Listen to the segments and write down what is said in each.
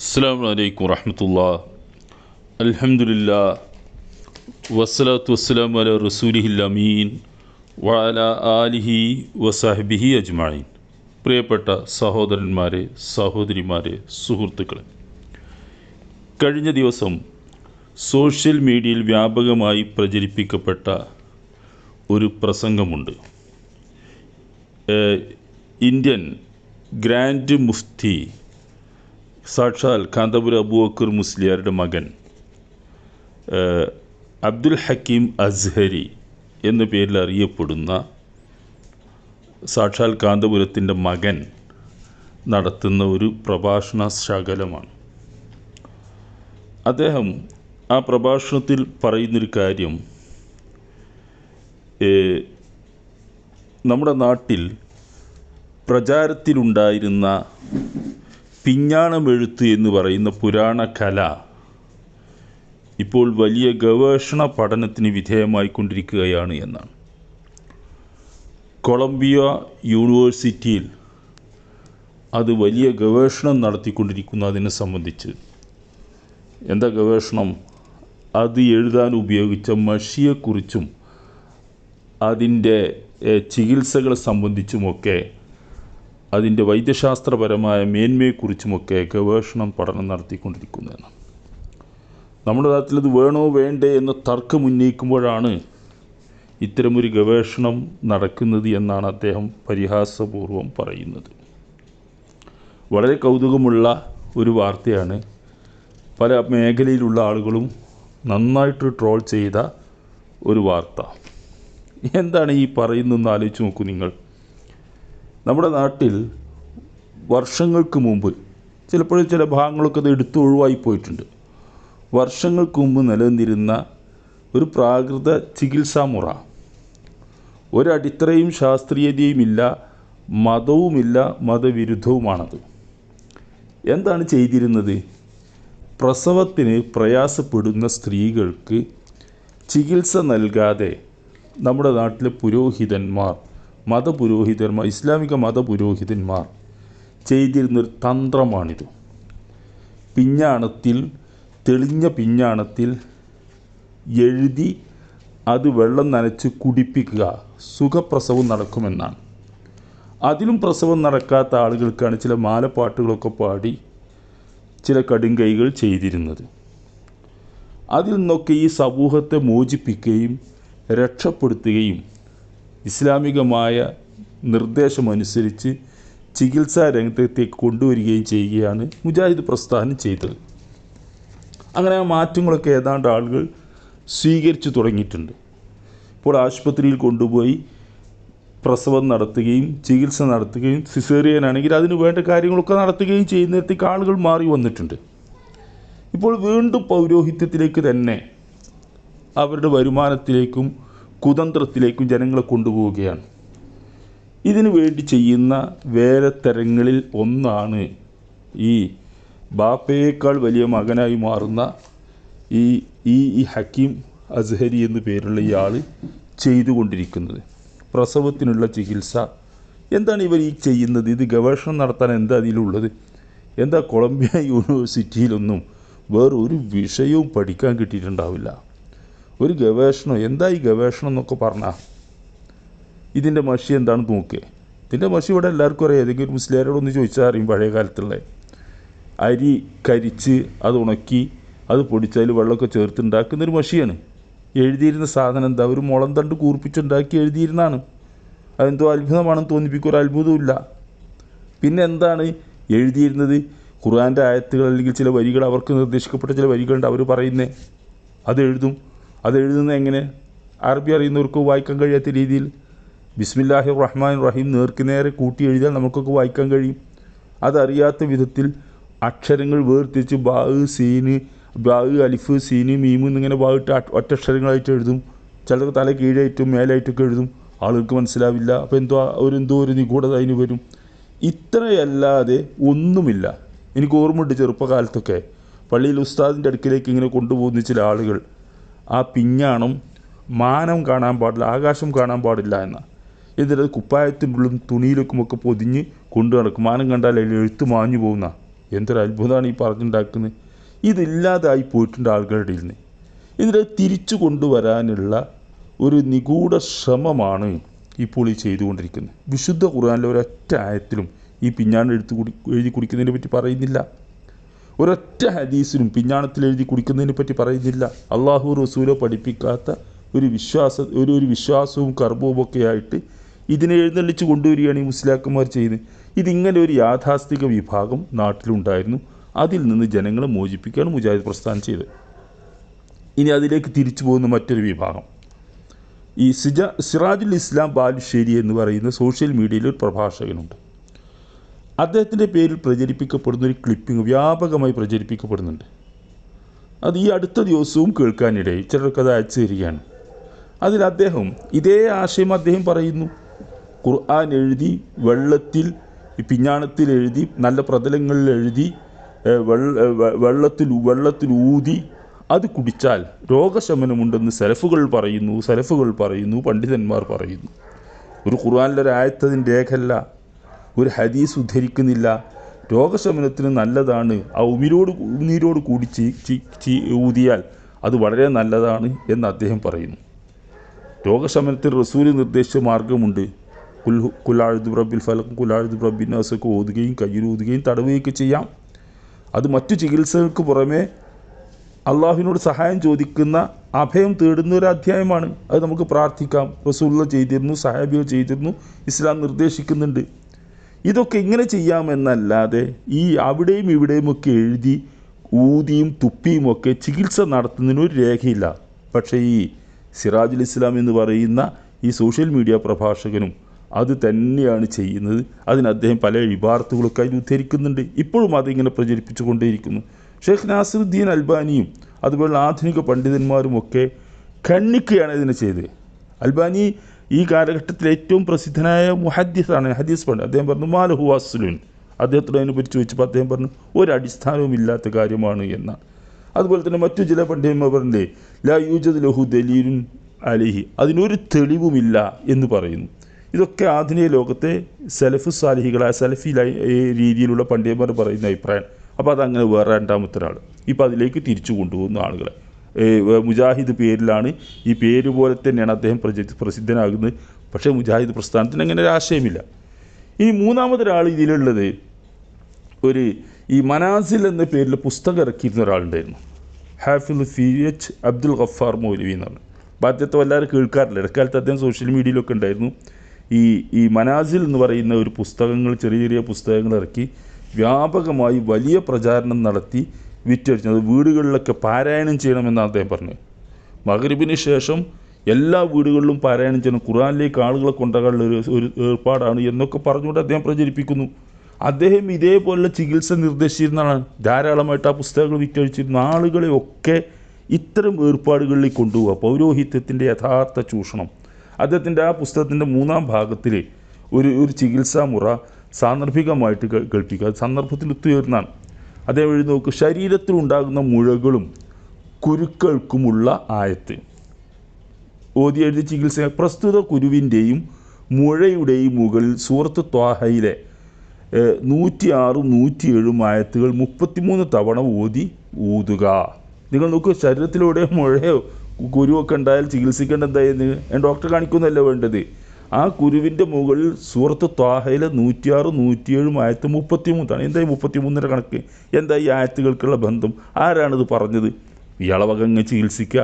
അസ്സാം വലൈക്കും വറഹമത്തുള്ള. അൽഹംദുലില്ലാ. വസ്സലാത്തു വസ്സലാം അല റസൂലിഹില്ലമീൻ വഅല ആലിഹി വസാഹിബിഹി അജ്മായിൻ പ്രിയപ്പെട്ട സഹോദരന്മാരെ സഹോദരിമാരെ സുഹൃത്തുക്കളെ. കഴിഞ്ഞ ദിവസം സോഷ്യൽ മീഡിയയിൽ വ്യാപകമായി പ്രചരിപ്പിക്കപ്പെട്ട ഒരു പ്രസംഗമുണ്ട്. ഇന്ത്യൻ ഗ്രാൻഡ് മുഫ്തി സാക്ഷാൽ കാന്തപുര അബൂബക്കർ മുസ്ലിയാരുടെ മകൻ അബ്ദുൽ ഹക്കീം അസ്ഹരി എന്ന പേരിൽ അറിയപ്പെടുന്ന സാക്ഷാൽ കാന്തപുരത്തിന്റെ മകൻ നടത്തുന്ന ഒരു പ്രഭാഷണ ശകലമാണ്. അദ്ദേഹം ആ പ്രഭാഷണത്തിൽ പറയുന്നൊരു കാര്യം നമ്മുടെ നാട്ടിൽ പ്രചാരത്തിലുണ്ടായിരുന്ന പിഞ്ഞാണമെഴുത്ത് എന്ന് പറയുന്ന പുരാണ കല ഇപ്പോൾ വലിയ ഗവേഷണ പഠനത്തിന് വിധേയമായിക്കൊണ്ടിരിക്കുകയാണ് എന്നാണ്. കൊളംബിയ യൂണിവേഴ്സിറ്റിയിൽ അത് വലിയ ഗവേഷണം നടത്തിക്കൊണ്ടിരിക്കുന്നതിനെ സംബന്ധിച്ച്. എന്താ ഗവേഷണം? അത് എഴുതാൻ ഉപയോഗിച്ച മഷിയെക്കുറിച്ചും അതിന്റെ ചികിത്സകളെ സംബന്ധിച്ചുമൊക്കെ അതിന്റെ വൈദ്യശാസ്ത്രപരമായ മേന്മയെക്കുറിച്ചുമൊക്കെ ഗവേഷണം പഠനം നടത്തിക്കൊണ്ടിരിക്കുന്നതാണ്. നമ്മുടെ നാട്ടിൽ ഇത് വേണോ വേണ്ടേ എന്ന തർക്കം ഉന്നയിക്കുമ്പോഴാണ് ഇത്തരമൊരു ഗവേഷണം നടക്കുന്നത് എന്നാണ് അദ്ദേഹം പരിഹാസപൂർവം പറയുന്നത്. വളരെ കൗതുകമുള്ള ഒരു വാർത്തയാണ്. പല മേഖലയിലുള്ള ആളുകളും നന്നായിട്ട് ട്രോൾ ചെയ്ത ഒരു വാർത്ത. എന്താണ് ഈ പറയുന്നതെന്ന് ആലോചിച്ച് നോക്കൂ നിങ്ങൾ. നമ്മുടെ നാട്ടിൽ വർഷങ്ങൾക്ക് മുമ്പ് ചിലപ്പോൾ ചില ഭാഗങ്ങളൊക്കെ അത് എടുത്ത് ഒഴിവായി പോയിട്ടുണ്ട്. വർഷങ്ങൾക്ക് മുമ്പ് നിലനിന്നിരുന്ന ഒരു പ്രാകൃത ചികിത്സാ മുറ. ഒരടിത്തറയും ശാസ്ത്രീയതയുമില്ല മതവുമില്ല മതവിരുദ്ധവുമാണത്. എന്താണ് ചെയ്തിരുന്നത്? പ്രസവത്തിന് പ്രയാസപ്പെടുന്ന സ്ത്രീകൾക്ക് ചികിത്സ നൽകാതെ നമ്മുടെ നാട്ടിലെ പുരോഹിതന്മാർ മതപുരോഹിതന്മാർ ഇസ്ലാമിക മതപുരോഹിതന്മാർ ചെയ്തിരുന്നൊരു തന്ത്രമാണിത്. പിഞ്ഞാണത്തിൽ തെളിഞ്ഞ പിഞ്ഞാണത്തിൽ എഴുതി അത് വെള്ളം നനച്ച് കുടിപ്പിക്കുക. സുഖപ്രസവം നടക്കുമെന്നാണ്. അതിലും പ്രസവം നടക്കാത്ത ആളുകൾക്കാണ് ചില മാലപ്പാട്ടുകളൊക്കെ പാടി ചില കടുംകൈകൾ ചെയ്തിരുന്നത്. അതിൽ നിന്നൊക്കെ ഈ സമൂഹത്തെ മോചിപ്പിക്കുകയും രക്ഷപ്പെടുത്തുകയും ഇസ്ലാമികമായ നിർദ്ദേശമനുസരിച്ച് ചികിത്സാ രംഗത്തേക്ക് കൊണ്ടുവരികയും ചെയ്യുകയാണ് മുജാഹിദ് പ്രസ്ഥാനം ചെയ്തത്. അങ്ങനെ ആ മാറ്റങ്ങളൊക്കെ ഏതാണ്ട് ആളുകൾ സ്വീകരിച്ചു തുടങ്ങിയിട്ടുണ്ട്. ഇപ്പോൾ ആശുപത്രിയിൽ കൊണ്ടുപോയി പ്രസവം നടത്തുകയും ചികിത്സ നടത്തുകയും സിസേറിയൻ ആണെങ്കിൽ അതിന് വേണ്ട കാര്യങ്ങളൊക്കെ നടത്തുകയും ചെയ്യുന്നിടത്തേക്ക് ആളുകൾ മാറി വന്നിട്ടുണ്ട്. ഇപ്പോൾ വീണ്ടും പൗരോഹിത്യത്തിലേക്ക് തന്നെ അവരുടെ വരുമാനത്തിലേക്കും കുതന്ത്രത്തിലേക്കും ജനങ്ങളെ കൊണ്ടുപോവുകയാണ്. ഇതിനു വേണ്ടി ചെയ്യുന്ന വേലത്തരങ്ങളിൽ ഒന്നാണ് ഈ ബാപ്പയേക്കാൾ വലിയ മകനായി മാറുന്ന ഈ ഈ ഈ ഹക്കീം അസ്ഹരി എന്ന് പേരുള്ള ഇയാൾ ചെയ്തുകൊണ്ടിരിക്കുന്നത്. പ്രസവത്തിനുള്ള ചികിത്സ. എന്താണ് ഇവർ ഈ ചെയ്യുന്നത്? ഇത് ഗവേഷണം നടത്താൻ എന്താ അതിലുള്ളത്? എന്താ കൊളംബിയ യൂണിവേഴ്സിറ്റിയിലൊന്നും വേറൊരു വിഷയവും പഠിക്കാൻ കിട്ടിയിട്ടുണ്ടാവില്ല. ഒരു ഗവേഷണം എന്താ ഈ ഗവേഷണം എന്നൊക്കെ പറഞ്ഞാൽ ഇതിന്റെ മഷി എന്താണെന്ന് നോക്കുക ഇതിന്റെ മഷി ഇവിടെ എല്ലാവർക്കും അറിയാം. ഏതെങ്കിലും ഒരു മുസ്ലിയാരോടൊന്ന് ചോദിച്ചാൽ അറിയും പഴയ കാലത്തുള്ള. അരി കരിച്ച് അത് ഉണക്കി അത് പൊടിച്ചതിൽ വെള്ളമൊക്കെ ചേർത്ത് ഉണ്ടാക്കുന്ന ഒരു മഷിയാണ്. എഴുതിയിരുന്ന സാധനം എന്താ? ഒരു മുളം തണ്ട് കൂർപ്പിച്ചുണ്ടാക്കി എഴുതിയിരുന്നാണ് അതെന്തോ അത്ഭുതമാണെന്ന് തോന്നിപ്പിക്കൊരു ഒരു അത്ഭുതമില്ല പിന്നെ എന്താണ്? എഴുതിയിരുന്നത് ഖുർആന്റെ ആയത്തുകൾ അല്ലെങ്കിൽ ചില വരികൾ അവർക്ക് നിർദ്ദേശിക്കപ്പെട്ട ചില വരികളുണ്ട്. അവർ പറയുന്നത് അത് എഴുതും. അത് എഴുതുന്നത് എങ്ങനെ? അറബി അറിയുന്നവർക്ക് വായിക്കാൻ കഴിയാത്ത രീതിയിൽ. ബിസ്മില്ലാഹി റഹ്മാൻ റഹീം നേർക്ക് നേരെ കൂട്ടി എഴുതിയാൽ നമുക്കൊക്കെ വായിക്കാൻ കഴിയും. അതറിയാത്ത വിധത്തിൽ അക്ഷരങ്ങൾ വേർതിരിച്ച് ബാ സീന് ബാ അലിഫ് സീന് മീമ് എന്നിങ്ങനെ ബായിട്ട് ഒറ്റക്ഷരങ്ങളായിട്ട് എഴുതും. ചിലർക്ക് തല കീഴായിട്ടും മേലായിട്ടൊക്കെ എഴുതും. ആളുകൾക്ക് മനസ്സിലാവില്ല. അപ്പോൾ എന്തോ ഒരു എന്തോ ഒരു നിഗൂഢത അതിന് വരും. ഇത്രയല്ലാതെ ഒന്നുമില്ല. എനിക്ക് ഓർമ്മയുണ്ട് ചെറുപ്പകാലത്തൊക്കെ പള്ളിയിൽ ഉസ്താദിന്റെ അടുക്കിലേക്ക് ഇങ്ങനെ കൊണ്ടുപോകുന്ന ചില ആളുകൾ. ആ പിഞ്ഞാണും മാനം കാണാൻ പാടില്ല ആകാശം കാണാൻ പാടില്ല എന്ന. എന്നിട്ട് കുപ്പായത്തിനുള്ളും തുണിയിലൊക്കെ ഒക്കെ പൊതിഞ്ഞ് കൊണ്ടു നടക്കും. മാനം കണ്ടാൽ എഴുത്ത് മാഞ്ഞു പോകുന്ന. എന്തൊരു അത്ഭുതമാണ് ഈ പറഞ്ഞുണ്ടാക്കുന്നത്. ഇതില്ലാതായി പോയിട്ടുണ്ട് ആളുകളുടെ ഇന്ന് ഇതിനെ തിരിച്ചു കൊണ്ടുവരാനുള്ള ഒരു നിഗൂഢ ശ്രമമാണ് ഇപ്പോൾ ഈ ചെയ്തുകൊണ്ടിരിക്കുന്നത്. വിശുദ്ധ ഖുർആാനിലെ ഒരൊറ്റ ആയത്തിലും ഈ പിഞ്ഞാണ് എഴുത്തു കുടി എഴുതി കുടിക്കുന്നതിനെ പറ്റി പറയുന്നില്ല. ഒരൊറ്റ ഹദീസിലും പിഞ്ഞാണത്തിൽ എഴുതി കുടിക്കുന്നതിനെ പറ്റി പറയുന്നില്ല. അള്ളാഹു റസൂലോ പഠിപ്പിക്കാത്ത ഒരു വിശ്വാസ ഒരു ഒരു വിശ്വാസവും കർമ്മവും ഒക്കെ ആയിട്ട് ഇതിനെ എഴുന്നള്ളിച്ച് കൊണ്ടുവരികയാണ് ഈ മുസ്ലിയാക്കന്മാർ ചെയ്യുന്നത്. ഇതിങ്ങനെ ഒരു യാഥാസ്ഥിക വിഭാഗം നാട്ടിലുണ്ടായിരുന്നു. അതിൽ നിന്ന് ജനങ്ങളെ മോചിപ്പിക്കുകയാണ് മുജാഹിദ് പ്രസ്ഥാനം ചെയ്തത്. ഇനി അതിലേക്ക് തിരിച്ചു പോകുന്ന മറ്റൊരു വിഭാഗം. ഈ സിജ സിറാജുൽ ഇസ്ലാം ബാലുശ്ശേരി എന്ന് പറയുന്ന സോഷ്യൽ മീഡിയയിൽ ഒരു പ്രഭാഷകനുണ്ട്. അദ്ദേഹത്തിന്റെ പേരിൽ പ്രചരിപ്പിക്കപ്പെടുന്ന ഒരു ക്ലിപ്പിംഗ് വ്യാപകമായി പ്രചരിപ്പിക്കപ്പെടുന്നുണ്ട്. അത് ഈ അടുത്ത ദിവസവും കേൾക്കാനിടയിൽ ചിലർക്ക് അത് അയച്ചു തരികയാണ്. അതിൽ അദ്ദേഹം ഇതേ ആശയം അദ്ദേഹം പറയുന്നു. ഖുർആൻ എഴുതി വെള്ളത്തിൽ പിഞ്ഞാണത്തിൽ എഴുതി നല്ല പ്രതലങ്ങളിൽ എഴുതി വെള്ള വെള്ളത്തിൽ വെള്ളത്തിൽ ഊതി അത് കുടിച്ചാൽ രോഗശമനമുണ്ടെന്ന് സെലഫുകൾ പറയുന്നു സെലഫുകൾ പറയുന്നു പണ്ഡിതന്മാർ പറയുന്നു. ഒരു ഖുർആാനിലൊരായത്തതിന്റെ രേഖല്ല ഒരു ഹദീസ് ഉദ്ധരിക്കുന്നില്ല. രോഗശമനത്തിന് നല്ലതാണ്. ആ ഉമിരോട് ഉമിനീരോട് കൂടി ചീ ഊതിയാൽ അത് വളരെ നല്ലതാണ് എന്ന് അദ്ദേഹം പറയുന്നു. രോഗശമനത്തിന് റസൂൽ നിർദ്ദേശിച്ച മാർഗമുണ്ട്. കുൽ കുലാഴുദ് റബ്ബിൽ ഫലക്കും കുലാഴുദ് റബ്ബിൻ നാസൊക്കെ ഓതുകയും കയ്യിലൂതുകയും തടവുകയൊക്കെ ചെയ്യാം. അത് മറ്റു ചികിത്സകൾക്ക് പുറമേ അള്ളാഹുവിനോട് സഹായം ചോദിക്കുന്ന അഭയം തേടുന്ന ഒരു അധ്യായമാണ്. അത് നമുക്ക് പ്രാർത്ഥിക്കാം. റസൂള്ള ചെയ്തിരുന്നു സഹാബികൾ ചെയ്തിരുന്നു ഇസ്ലാം നിർദ്ദേശിക്കുന്നുണ്ട്. ഇതൊക്കെ ഇങ്ങനെ ചെയ്യാമെന്നല്ലാതെ ഈ അവിടെയും ഇവിടെയും ഒക്കെ എഴുതി ഊതിയും തുപ്പിയും ഒക്കെ ചികിത്സ നടത്തുന്നതിന് ഒരു രേഖയില്ല. പക്ഷേ ഈ സിറാജുൽ ഇസ്ലാം എന്ന് പറയുന്ന ഈ സോഷ്യൽ മീഡിയ പ്രഭാഷകനും അത് തന്നെയാണ് ചെയ്യുന്നത്. അതിന് അദ്ദേഹം പല ഇബാർത്തുകളൊക്കെ അതിൽ ഉദ്ധരിക്കുന്നുണ്ട്. ഇപ്പോഴും അതിങ്ങനെ പ്രചരിപ്പിച്ചു കൊണ്ടേയിരിക്കുന്നു. ഷെയ്ഖ് നാസിറുദ്ദീൻ അൽബാനിയും അതുപോലെ ആധുനിക പണ്ഡിതന്മാരും ഒക്കെ ഖണ്ഡിക്കുകയാണ് ഇതിനെ ചെയ്ത് അൽബാനി ഈ കാലഘട്ടത്തിൽ ഏറ്റവും പ്രസിദ്ധനായ മുഹദ്ദിസാണ്. ഹദീസ് പണ്ട് അദ്ദേഹം പറഞ്ഞു മാലഹു അസ്ലുൻ അദ്ദേഹത്തോട് അതിനെപ്പറ്റി ചോദിച്ചപ്പോൾ അദ്ദേഹം പറഞ്ഞു ഒരു അടിസ്ഥാനവും ഇല്ലാത്ത കാര്യമാണ് എന്നാണ് അതുപോലെ തന്നെ മറ്റു ചില പണ്ഡിതന്മാർ പറഞ്ഞേ ലാ യൂജദ് ലഹു ദലീലുൻ അലിഹി. അതിനൊരു തെളിവുമില്ല എന്ന് പറയുന്നു. ഇതൊക്കെ ആധുനിക ലോകത്തെ സെലഫ് സാലിഹികളായ സെലഫി രീതിയിലുള്ള പണ്ഡിതന്മാർ പറയുന്ന അഭിപ്രായം. അപ്പോൾ അതങ്ങനെ വേറെ രണ്ടാമത്തെ ഒരാൾ ഇപ്പോൾ അതിലേക്ക് തിരിച്ചു കൊണ്ടുപോകുന്ന ആളുകളെ. മുജാഹിദ് പേരിലാണ് ഈ പേര് പോലെ തന്നെയാണ് അദ്ദേഹം പ്രചരി പ്രസിദ്ധനാകുന്നത്. പക്ഷേ മുജാഹിദ് പ്രസ്ഥാനത്തിന് അങ്ങനെ ഒരു ആശയമില്ല. ഇനി മൂന്നാമതൊരാൾ ഇതിലുള്ളത് ഒരു ഈ മനാസിൽ എന്ന പേരിൽ പുസ്തകം ഇറക്കിയിരുന്ന ഒരാളുണ്ടായിരുന്നു. ഹാഫിൽ ഫി എച്ച് അബ്ദുൽ ഖഫാർ മൗലവി എന്നാണ്. ബാധ്യത്തെ വല്ലാതെ കേൾക്കാറില്ല. ഇടക്കാലത്ത് അദ്ദേഹം സോഷ്യൽ മീഡിയയിലൊക്കെ ഉണ്ടായിരുന്നു. ഈ ഈ മനാസിൽ എന്ന് പറയുന്ന ഒരു പുസ്തകങ്ങൾ ചെറിയ ചെറിയ പുസ്തകങ്ങൾ ഇറക്കി വ്യാപകമായി വലിയ പ്രചാരണം നടത്തി വിറ്റഴിച്ചു. അത് വീടുകളിലൊക്കെ പാരായണം ചെയ്യണമെന്നാണ് അദ്ദേഹം പറഞ്ഞത്. മകരിബിന് ശേഷം എല്ലാ വീടുകളിലും പാരായണം ചെയ്യണം. ഖുറാനിലേക്ക് ആളുകളെ കൊണ്ടുപോകാനുള്ള ഒരു ഒരു ഏർപ്പാടാണ് എന്നൊക്കെ പറഞ്ഞുകൊണ്ട് അദ്ദേഹം പ്രചരിപ്പിക്കുന്നു. അദ്ദേഹം ഇതേപോലുള്ള ചികിത്സ നിർദ്ദേശിച്ചിരുന്നതാണ് ധാരാളമായിട്ട് ആ പുസ്തകങ്ങൾ വിറ്റഴിച്ചിരുന്ന ആളുകളെ ഒക്കെ ഇത്തരം ഏർപ്പാടുകളിലേക്ക് കൊണ്ടുപോവുക. പൗരോഹിത്യത്തിന്റെ യഥാർത്ഥ ചൂഷണം. അദ്ദേഹത്തിന്റെ ആ പുസ്തകത്തിന്റെ മൂന്നാം ഭാഗത്തിൽ ഒരു ഒരു ചികിത്സാ മുറ സാന്ദർഭികമായിട്ട് കേൾപ്പിക്കുക സന്ദർഭത്തിൽ ഒത്തുചേർന്നാണ്. അദ്ദേഹം എഴുതി നോക്കൂ ശരീരത്തിൽ ഉണ്ടാകുന്ന മുഴകളും കുരുക്കൾക്കുമുള്ള ആയത്ത്. ഓതി എഴുതി ചികിത്സ. പ്രസ്തുത കുരുവിന്റെയും മുഴയുടെയും മുകളിൽ സൂറത്ത് ത്വാഹയിലെ നൂറ്റി ആറും നൂറ്റിയേഴും ആയത്തുകൾ മുപ്പത്തിമൂന്ന് തവണ ഓതി ഊതുക. നിങ്ങൾ നോക്കൂ ശരീരത്തിലൂടെ മുഴയോ കുരുവൊക്കെ ഉണ്ടായാൽ ചികിത്സിക്കേണ്ട എന്തായിരുന്നു ഞാൻ ഡോക്ടറെ കാണിക്കുന്നതല്ല വേണ്ടത്? ആ കുരുവിന്റെ മുകളിൽ സൂറത്ത് ത്വാഹയിലെ നൂറ്റിയാറ് നൂറ്റിയേഴും ആയത്ത് മുപ്പത്തിമൂന്നാണ്. എന്തായി മുപ്പത്തിമൂന്നിന്റെ കണക്ക്? എന്താ ഈ ആയത്തുകൾക്കുള്ള ബന്ധം? ആരാണിത് പറഞ്ഞത്? ഇളവകങ്ങ് വകങ്ങ് ചികിത്സിക്കുക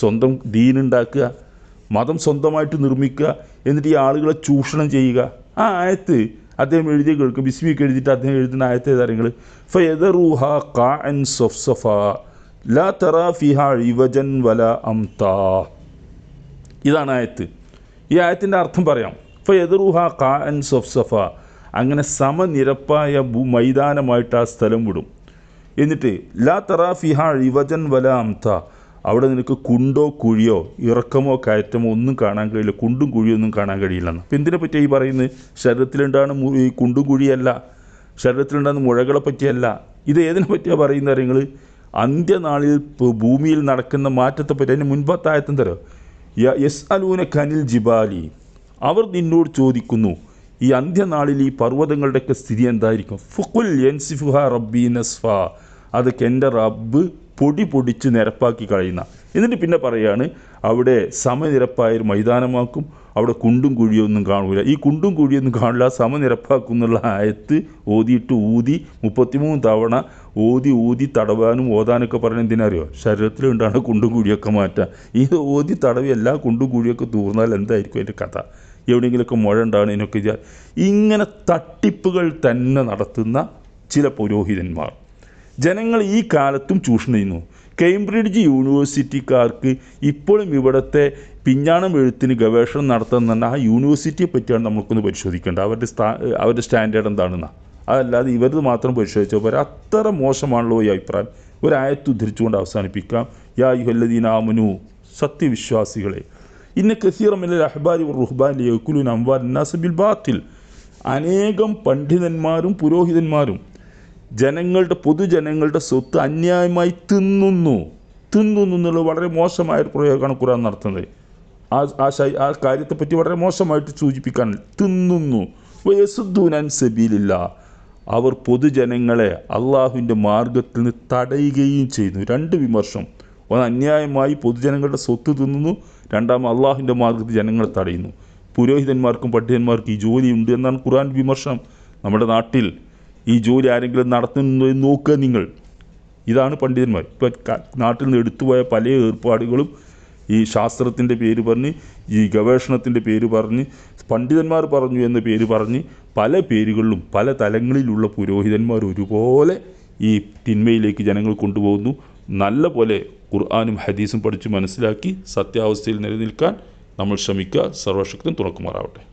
സ്വന്തം ദീനുണ്ടാക്കുക മതം സ്വന്തമായിട്ട് നിർമ്മിക്കുക എന്നിട്ട് ഈ ആളുകളെ ചൂഷണം ചെയ്യുക. ആ ആയത്ത് അദ്ദേഹം എഴുതിയ കേൾക്കും. ബിസ്മിക്ക് എഴുതിയിട്ട് അദ്ദേഹം എഴുതുന്ന ആയത്തെ താരങ്ങൾ ഖാഅൻ സഫ്സഫ ലാ തറാ ഫിഹ ഇവജൻ വല അംതാ. ഇതാണ് ആയത്ത്. ഈ ആയത്തിന്റെ അർത്ഥം പറയാം. ഫയദറൂഹ ഖാഅൻ സഫ്സഫ. അങ്ങനെ സമനിരപ്പായ ഭൂ മൈതാനമായിട്ട് ആ സ്ഥലം വിടും. എന്നിട്ട് ലാ തറാ ഫിഹ ഇവജൻ വല അംത. അവിടെ നിനക്ക് കുണ്ടോ കുഴിയോ ഇറക്കമോ കയറ്റമോ ഒന്നും കാണാൻ കഴിയില്ല. കുണ്ടും കുഴിയോ ഒന്നും കാണാൻ കഴിയില്ലെന്ന്. അപ്പം എന്തിനെ പറ്റിയാണ് ഈ പറയുന്നത്? ശരീരത്തിലുണ്ടാകുന്ന മു- ഈ കുണ്ടും കുഴിയല്ല. ശരീരത്തിലുണ്ടാകുന്ന മുഴകളെ പറ്റിയല്ല. ഇത് ഏതിനെ പറ്റിയാണ് പറയുന്നത് നിങ്ങൾ അന്ത്യനാളിൽ ഭൂമിയിൽ നടക്കുന്ന മാറ്റത്തെ പറ്റി. അതിന് മുൻപത്തെ തരോ തരാം യസ് അലൂന കനിൽ ജിബാലി. അവർ നിന്നോട് ചോദിക്കുന്നു ഈ അന്ത്യനാളിൽ ഈ പർവതങ്ങളുടെയൊക്കെ സ്ഥിതി എന്തായിരിക്കും? ഫുക്കുൽ യൻസിഫുഹ റബ്ബി നസ്ഫ. അതൊക്കെ എന്റെ റബ്ബ് പൊടി പൊടിച്ച് നിരപ്പാക്കി കളയുന്ന. എന്നിട്ട് പിന്നെ പറയാണ് അവിടെ സമനിരപ്പായ ഒരു മൈതാനമാക്കും അവിടെ കുണ്ടും കുഴിയൊന്നും കാണൂല. ഈ കുണ്ടും കുഴിയൊന്നും കാണില്ല സമനിരപ്പാക്കുന്നുള്ള ആയത്ത് ഓതിയിട്ട് ഊതി മുപ്പത്തിമൂന്ന് തവണ ഓതി ഊതി തടവാനും ഓതാനൊക്കെ പറയുന്നത് എന്തിനറിയോ ശരീരത്തിലുണ്ടാണ് കുണ്ടും കുഴിയൊക്കെ മാറ്റുക. ഈ ഓതി തടവി എല്ലാ കുണ്ടും കുഴിയൊക്കെ തൂർന്നാൽ എന്തായിരിക്കും അതിന്റെ കഥ? എവിടെയെങ്കിലുമൊക്കെ മുഴ ഉണ്ടാണ് ഇതിനൊക്കെ ഇങ്ങനെ തട്ടിപ്പുകൾ തന്നെ നടത്തുന്ന ചില പുരോഹിതന്മാർ. ജനങ്ങൾ ഈ കാലത്തും ചൂഷണം ചെയ്യുന്നു. കേംബ്രിഡ്ജ് യൂണിവേഴ്സിറ്റിക്കാർക്ക് ഇപ്പോഴും ഇവിടുത്തെ പിഞ്ഞാണം എഴുത്തിന് ഗവേഷണം നടത്തുന്ന ആ യൂണിവേഴ്സിറ്റിയെ പറ്റിയാണ് നമുക്കൊന്ന് പരിശോധിക്കേണ്ടത്. അവരുടെ സ്ഥാ അവരുടെ സ്റ്റാൻഡേർഡ് എന്താണെന്ന്. അതല്ലാതെ ഇവരത് മാത്രം പരിശോധിച്ചാൽ പോരാ. അത്ര മോശമാണല്ലോ ഈ അഭിപ്രായം. ഒരായത്ത് ഉദ്ധരിച്ചുകൊണ്ട് അവസാനിപ്പിക്കാം. യാ യുഹല്ലദീന ആമനു സത്യവിശ്വാസികളെ. ഇന്ന് കസീറമില്ല അഹ്ബാരി റുഹ്ബാൻ യക്കുലുൻ അംവാൽ നാസബിൽ ബാത്തിൽ. അനേകം പണ്ഡിതന്മാരും പുരോഹിതന്മാരും ജനങ്ങളുടെ പൊതുജനങ്ങളുടെ സ്വത്ത് അന്യായമായി തിന്നുന്നു. തിന്നുന്നു എന്നുള്ളത് വളരെ മോശമായ ഒരു പ്രയോഗമാണ് ഖുറാൻ നടത്തുന്നത്. ആ ആ ശൈ ആ കാര്യത്തെപ്പറ്റി വളരെ മോശമായിട്ട് സൂചിപ്പിക്കാൻ തിന്നുന്നു. വയസുദ്ദൂനൻ സബീലില്ല അവർ പൊതുജനങ്ങളെ അള്ളാഹുവിന്റെ മാർഗത്തിൽ നിന്ന് തടയുകയും ചെയ്യുന്നു. രണ്ട് വിമർശം. ഒന്ന് അന്യായമായി പൊതുജനങ്ങളുടെ സ്വത്ത് തിന്നുന്നു. രണ്ടാമത് അള്ളാഹുവിന്റെ മാർഗത്തിൽ ജനങ്ങളെ തടയുന്നു. പുരോഹിതന്മാർക്കും പണ്ഡിതന്മാർക്കും ഈ ജോലിയുണ്ട് എന്നാണ് ഖുറാൻ വിമർശനം. നമ്മുടെ നാട്ടിൽ ഈ ജോലി ആരെങ്കിലും നടത്തുന്നു നോക്കുക നിങ്ങൾ. ഇതാണ് പണ്ഡിതന്മാർ. ഇപ്പോൾ നാട്ടിൽ നിന്ന് എടുത്തുപോയ പല ഏർപ്പാടുകളും ഈ ശാസ്ത്രത്തിന്റെ പേര് പറഞ്ഞ് ഈ ഗവേഷണത്തിന്റെ പേര് പറഞ്ഞ് പണ്ഡിതന്മാർ പറഞ്ഞു എന്ന പേര് പറഞ്ഞ് പല പേരുകളിലും പല തലങ്ങളിലുള്ള പുരോഹിതന്മാർ ഒരുപോലെ ഈ തിന്മയിലേക്ക് ജനങ്ങൾ കൊണ്ടുപോകുന്നു. നല്ല പോലെ ഖുർആാനും ഹദീസും പഠിച്ച് മനസ്സിലാക്കി സത്യാവസ്ഥയിൽ നിലനിൽക്കാൻ നമ്മൾ ശ്രമിക്കുക. സർവശക്തൻ തുറക്കുമാറാവട്ടെ.